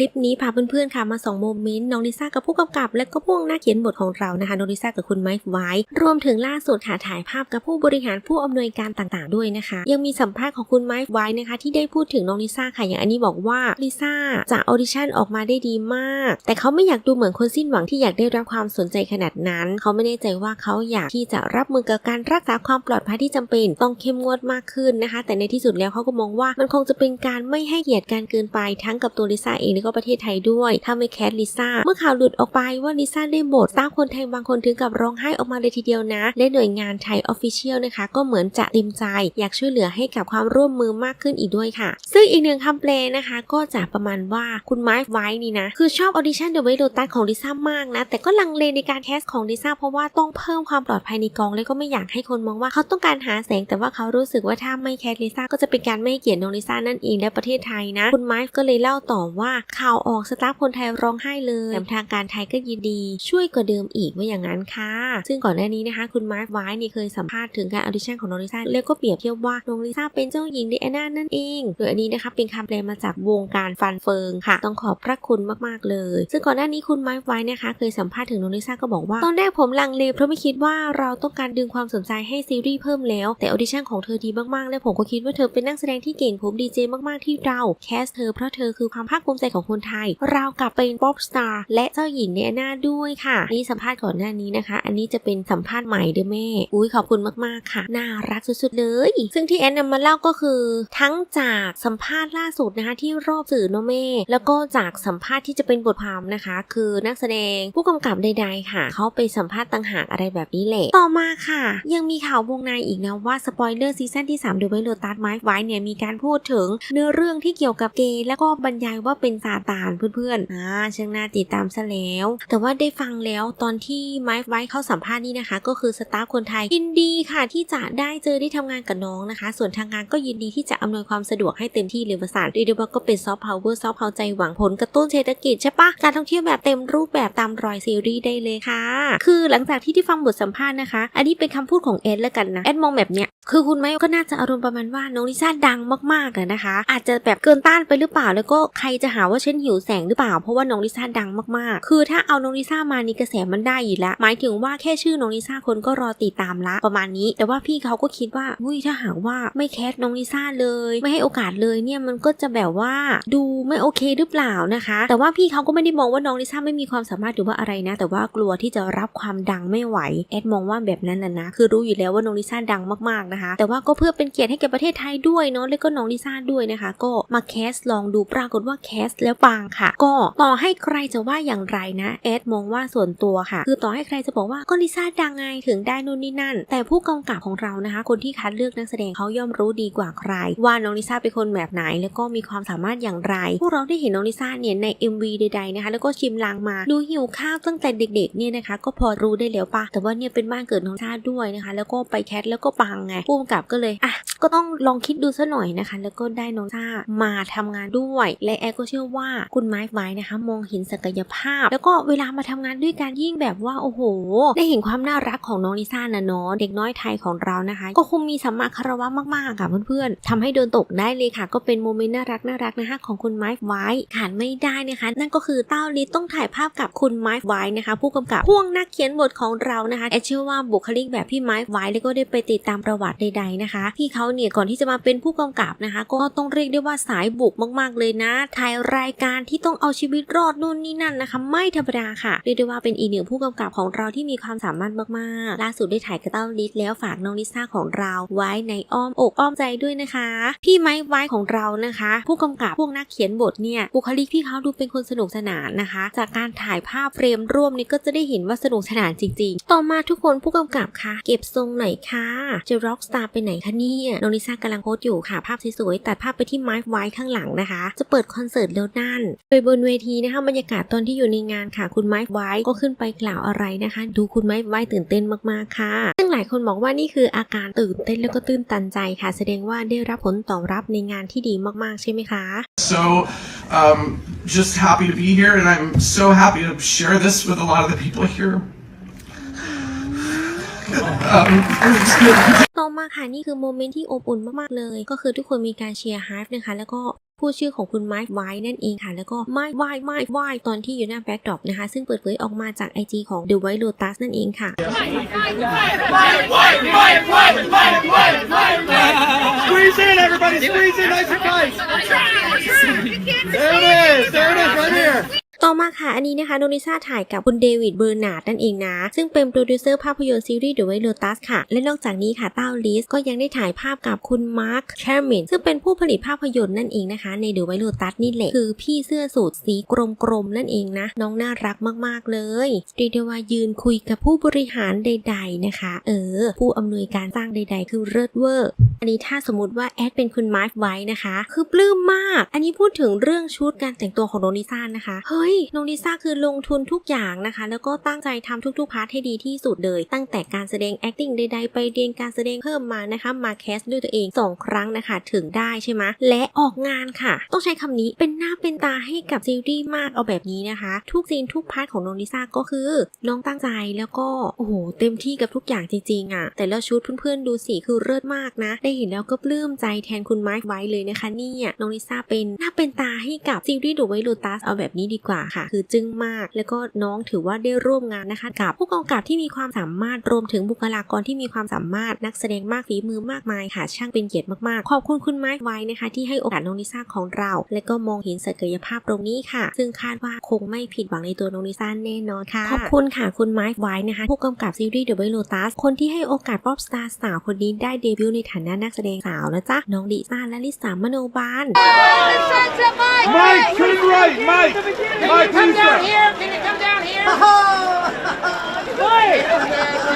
ลิปนี้พาเพื่อนๆค่ะมาสองโมเมนต์น้องลิซ่ากับผู้กำกับ และก็ผู้นักเขียนบทของเรานะคะน้องลิซ่ากับคุณไมค์ไวท์รวมถึงล่าสุดค่ะถ่ายภาพกับผู้บริหารผู้อำนวยการต่างๆ ด้วยนะคะ ยังมีสัมภาษณ์ของคุณไมค์ไวท์นะคะ ที่ได้พูดถึงน้องลิซ่าค่ะอย่างอันนี้บอกว่าลิซ่าจะออดิชั่นออกมาได้ดีมาก แต่เขาไม่อยากดูเหมือนคนสิ้นหวังที่อยากได้รับความสนใจขนาดนั้น เขาไม่แน่ใจว่าเขาอยากที่จะรับมือกับการรักษาความปลอดภัยที่จำเป็น ต้องเข้มงวดมากขึ้นนะคะ แต่ในที่สุดแล้วเขาก็มองว่ามันคงจะเป็นการไม่ให้เกียรติการเกินไปทั้งกับตัวลิซ่าเองและก็ประเทศไทยด้วยถ้าไม่แคสลิซ่าเมื่อข่าวหลุดออกไปว่าลิซ่าได้บทสร้างคนไทยบางคนถึงกับร้องไห้ออกมาเลยทีเดียวนะและหน่วยงานไทยออฟฟิเชียลนะคะ ก็เหมือนจะเต็มใจ อยากช่วยเหลือให้กับความร่วมมือมากขึ้นอีกด้วยค่ะ ซึ่งอีกหนึ่งคำแปลนะคะ ก็จะประมาณว่าคุณไมค์ไว้นี่นะ คือชอบออดิชั่นเดอะเวโ o ตัสของลิซ่ามากนะ แต่ก็ลังเลในการแคสของลิซ่าเพราะว่าต้องเพิ่มความปลอดภัยในกอง และก็ไม่อยากให้คนมองว่าเขาต้องการหาแสง แต่ว่าเขารู้สึกว่าถ้าไม่แคสลิซ่าก็จะเป็นการไม่ให้เกียรติน้องลิซ่านั่นเองและประเทศไทยนะ คุณไมค์ก็เลยเล่าต่อว่าข่าวออกสตาฟคนไทยร้องไห้เลยแถมทางการไทยก็ยินดี ช่วยกว่าเดิมอีกว่าอย่างนั้นค่ะ ซึ่งก่อนหน้านี้นะคะ คุณมาร์คไวท์นี่เคยสัมภาษณ์ถึงการออดิชั่นของน้องลิซ่าแล้วก็เปรียบเทียบว่าน้องลิซ่าเป็นเจ้าหญิงเดแอนนานั่นเองโดยอันนี้นะคะเป็นคำแปลมาจากวงการฟันเฟิงค่ะ ต้องขอบพระคุณมากๆเลย ซึ่งก่อนหน้านี้คุณมาร์คไวท์นะคะ เคยสัมภาษณ์ถึงน้องลิซ่าก็บอกว่า ตอนแรกผมลังเลเพราะไม่คิดว่าเราต้องการดึงความสนใจให้ซีรีส์เพิ่มแล้ว แต่ออดิชั่นของเธอดีมากๆ และผมก็คิดว่าเธอเป็นนักแสดงที่เก่งผมดีเจมากๆที่เราแคสเธอเพราะเธอคือความภาคภูมิใจของคนไทยเรากลับเป็นป๊อปสตาร์และเจ้าหญิงเดแอนนาด้วยค่ะนี่สัมภาษณ์ก่อนหน้านี้นะคะ อันนี้จะเป็นสัมภาษณ์ใหม่เด้อแม่ อุ้ยขอบคุณมากๆค่ะ น่ารักสุดๆเลย ซึ่งที่แอนนำมาเล่าก็คือ ทั้งจากสัมภาษณ์ล่าสุดนะคะที่รอบสื่อเนอะแม่แล้วก็จากสัมภาษณ์ที่จะเป็นบทความนะคะ คือนักแสดงผู้กำกับใดๆค่ะ เขาไปสัมภาษณ์ต่างหากอะไรแบบนี้แหละต่อมาค่ะ ยังมีข่าววงในอีกนะว่าสปอยเลอร์ซีซั่นที่3 The White Lotus ไม้ไว้เนี่ยมีการพูดถึงเนื้อเรื่องที่เกี่ยวกับเกย์แล้วก็บรรยายว่าเป็นซาตานเพื่อนๆอ่าช่างน่าติดตามซะแล้ว แต่ว่าได้ฟังแล้วตอนที่ไม้ไว้เข้าสัมภาษณ์นี่นะคะ ก็คือสตาฟคนไทยยินดีค่ะที่จะได้เจอได้ทำงานกับน้องนะคะ ส่วนทางงานก็ยินดีที่จะอำนวยความสะดวกให้เต็มที่เลยประสานเรียกได้ว่าก็เป็นซอฟต์พาวเวอร์ซอฟต์พาวใจหวังผลกระตุ้นเศรษฐกิจใช่ปะการท่องเที่ยวแบบเต็มรูปแบบตามรอยซีรีส์ได้เลยค่ะ คือหลังจากที่ที่ฟังบทสัมภาษณ์นะคะ อันนี้เป็นคำพูดของเอ็ดแล้วกันนะเอ็ดมองแบบเนี้ยคือคุณไม้ก็น่าจะอารมณ์ประมาณว่าน้องลิซ่าดังมากๆอะนะคะ อาจจะแบบเกินต้านไปหรือเปล่าแล้วก็ใครจะหาว่าฉันหิวแสงหรือเปล่า เพราะว่าน้องลิซ่าดังมากๆ คือถ้าเอาน้องลิซ่ามานี่กระแสมันได้อยู่แล้ว หมายถึงว่าแค่ชื่อน้องลิซ่าคนก็รอติดตามละประมาณนี้ แต่ว่าพี่เขาก็คิดว่าอุ้ยถ้าหากว่าไม่แคสน้องลิซ่าเลย ไม่ให้โอกาสเลยเนี่ยมันก็จะแบบว่าดูไม่โอเคหรือเปล่านะคะ แต่ว่าพี่เขาก็ไม่ได้มองว่าน้องลิซ่าไม่มีความสามารถหรือว่าอะไรนะ แต่ว่ากลัวที่จะรับความดังไม่ไหวแอดมองว่าแบบนั้นนะนะคือรู้อยู่แล้วว่าน้องลิซ่าดังมากๆนะคะ แต่ว่าก็เพื่อเป็นเกียรติให้แก่ประเทศไทยด้วยเนาะแล้วก็น้องลิซ่าด้วยนะคะ ก็มาแคสลองดูปรากฏว่าแคสแล้วปังค่ะ ก็ต่อให้ใครจะว่าอย่างไรนะแอดมองว่าส่วนตัวค่ะ คือต่อให้ใครจะบอกว่าก็ลิซ่าดังไงถึงได้นู่นนี่นั่น แต่ผู้กำกับของเรานะคะ คนที่คัดเลือกนักแสดงเขาย่อมรู้ดีกว่าใคร ว่าน้องลิซ่าเป็นคนแบบไหน แล้วก็มีความสามารถอย่างไร พวกเราได้เห็นน้องลิซ่าเนี่ยใน MV ใดๆนะคะ แล้วก็ชิมลางมาดูหิวข้าวตั้งแต่เด็กๆเนี่ยนะคะ ก็พอรู้ได้แล้วปะแต่ว่าเนี่ยเป็นบ้านเกิดน้องลิซ่าด้วยนะคะ แล้วก็ไปแคสแล้วก็ปังไงผู้กำกับก็เลยอะก็ต้องลองคิดดูซะหน่อยนะคะ แล้วก็ได้น้องลิซ่ามาทำงานด้วย และแอร์ก็เชื่อว่าคุณไม้ไว้นะคะ มองเห็นศักยภาพ แล้วก็เวลามาทำงานด้วยกันยิ่งแบบว่าโอ้โห ได้เห็นความน่ารักของน้องลิซ่านะเนาะเด็กน้อยไทยของเรานะคะ ก็คงมีสัมมาคารวะมากๆค่ะเพื่อนๆทำให้เดินตกได้เลยค่ะ ก็เป็นโมเมนต์น่ารักน่ารักนะคะของคุณไม้ไว้ขาดไม่ได้นะคะ นั่นก็คือเต้าลิต้องถ่ายภาพกับคุณไม้ไว้นะคะ ผู้กำกับพ่วงนักเขียนบทของเรานะคะแอเชื่อว่าบุคลิกแบบพี่ไม้ไว้แล้วก็ได้ไปติดตามประวัติใด ๆนะคะ ที่เขาเนี่ยก่อนที่จะมาเป็นผู้กำกับนะคะ ก็ต้องเรียกได้ว่าสายบุกมาก ๆเลยนะถ่ายรายการที่ต้องเอาชีวิตรอดนู่นนี่นั่นนะคะ ไม่ธรรมดาค่ะเรียกได้ว่าเป็นอีกหนึ่งผู้กำกับของเราที่มีความสามารถมากๆ ล่าสุดได้ถ่ายกระเต้าลิศแล้วฝากน้องลิซ่าของเราไว้ในอ้อมอกอ้อมใจด้วยนะคะ พี่ไม้ไว้ของเรานะคะ ผู้กำกับพวกนักเขียนบทเนี่ยบุคลิกพี่เขาดูเป็นคนสนุกสนานนะคะ จากการถ่ายภาพเฟรมร่วมนี่ก็จะได้เห็นว่าสนุกสนานจริงๆ ต่อมาทุกคนผู้กำกับคะเก็บทรงหน่อยค่ะจะร็อกสตาร์ไปไหนคะเนี่ยน้องลิซ่ากำลังโพสอยู่ค่ะ ภาพสวยๆตัดภาพไปที่ไม้ไว้ข้างหลังนะคะ จะเปิดคอนเสิร์ตแล้วนั่น โดยบนเวทีนะคะบรรยากาศตอนที่อยู่ในงานค่ะ คุณไม้ไว้ก็ขึ้นไปกล่าวอะไรนะคะ ดูคุณไม้ไว้ตื่นเต้นมากๆค่ะซึ่งหลายคนบอกว่านี่คืออาการตื่นเต้นแล้วก็ตื้นตันใจค่ะ แสดงว่าได้รับผลตอบรับในงานที่ดีมากๆใช่ไหมคะ So, um, just happy to be here, and I'm so happy to share this with a lot of the people here. ต่อมาค่ะนี่คือโมเมนต์ที่อบอุ่นมากๆเลย ก็คือทุกคนมีการเชียร์ฮาร์ฟนะคะ แล้วก็พูดชื่อของคุณไมค์ไว้นั่นเองค่ะ แล้วก็ไมค์ไว้ไมค์ไว้ตอนที่อยู่หน้าแบ็กดรอปนะคะ ซึ่งเปิดเผยออกมาจากไอจีของ The White Lotus นั่นเองค่ะ Squeeze in, everybody. Squeeze in nice and tight. There it is. There it is right here. ต่อมาค่ะ อั นี้นะคะโนนิซาถ่ายกับคุณเดวิดเบอร์นาร์ดนั่นเองนะ ซึ่งเป็นโปรดิวเซอร์ภาพยนตร์ซีรีส์ The White Lotus ค่ะ และนอกจากนี้ค่ะเต้าลิสก็ยังได้ถ่ายภาพกับคุณมาร์คแชร์มินซึ่งเป็นผู้ผลิตภาพยนตร์นั่นเองนะคะ ใน The White Lotus นี่แหละ คือพี่เสื้อสูทสีกรมๆนั่นเองนะ น้องน่ารักมากๆเลยเรียกได้ว่ายืนคุยกับผู้บริหารใด ๆนะคะ เออ ผู้อำนวยการสร้างใด ๆ คือเลิศเวอร์ อันนี้ถ้าสมมติว่าแอดเป็นคุณมาร์คไว้นะคะ คือปลื้มมาก อันนี้พูดถึงเรื่องชุดการแต่งตัวของโนนิซ่านะคะ เฮ้ย โนนิซ่าคือลงทุนทุกอย่างนะคะ แล้วก็ตั้งใจทำทุกๆพาร์ทให้ดีที่สุดเลย ตั้งแต่การแสดง acting ใดๆ ไปเรียนการแสดงเพิ่มมานะคะ มาแคสด้วยตัวเอง 2 ครั้งนะคะ ถึงได้ใช่ไหมและออกงานค่ะ ต้องใช้คำนี้เป็นหน้าเป็นตาให้กับซีรีส์มากเอาแบบนี้นะคะ ทุกซีนทุกพาร์ทของโนนิซ่าก็คือน้องตั้งใจแล้วก็โอ้โหเต็มที่กับทุกอย่างจริงๆอะ แต่ละชุดเพื่อนๆดูสิคือเลิศมากนะ ได้เห็นแล้วก็ปลื้มใจแทนคุณไมค์ไว้เลยนะคะเนี่ยน้องลิซ่าเป็นหน้าเป็นตาให้กับซีรีส์ดูไวลูตัสเอาแบบนี้ดีกว่าค่ะ คือจึงมาก แล้วก็น้องถือว่าได้ร่วมงานนะคะกับผู้กำกับที่มีความสามารถรวมถึงบุคลากรที่มีความสามารถนักแสดงมากฝีมือมากมายค่ะ ช่างเป็นเกียรติมากๆ ขอบคุณคุณไมค์ไว้นะคะ ที่ให้โอกาสน้องลิซ่าของเรา และก็มองเห็นศักยภาพตรงนี้ค่ะ ซึ่งคาดว่าคงไม่ผิดหวังในตัวน้องลิซ่าแน่นอนค่ะขอบคุณค่ะคุณไมค์ไว้นะคะ ผู้กำกับซีรีส์ The White Lotus คนที่ให้โอกาสป๊อปสตาร์สาวคนนี้ได้เดบิวต์ในฐานะนักแสดงสาวนะจ๊ะน้องดิซ่าและลิสามโนบาล Mike, turn right. Mike. Mike, please, down here. Can you come down here?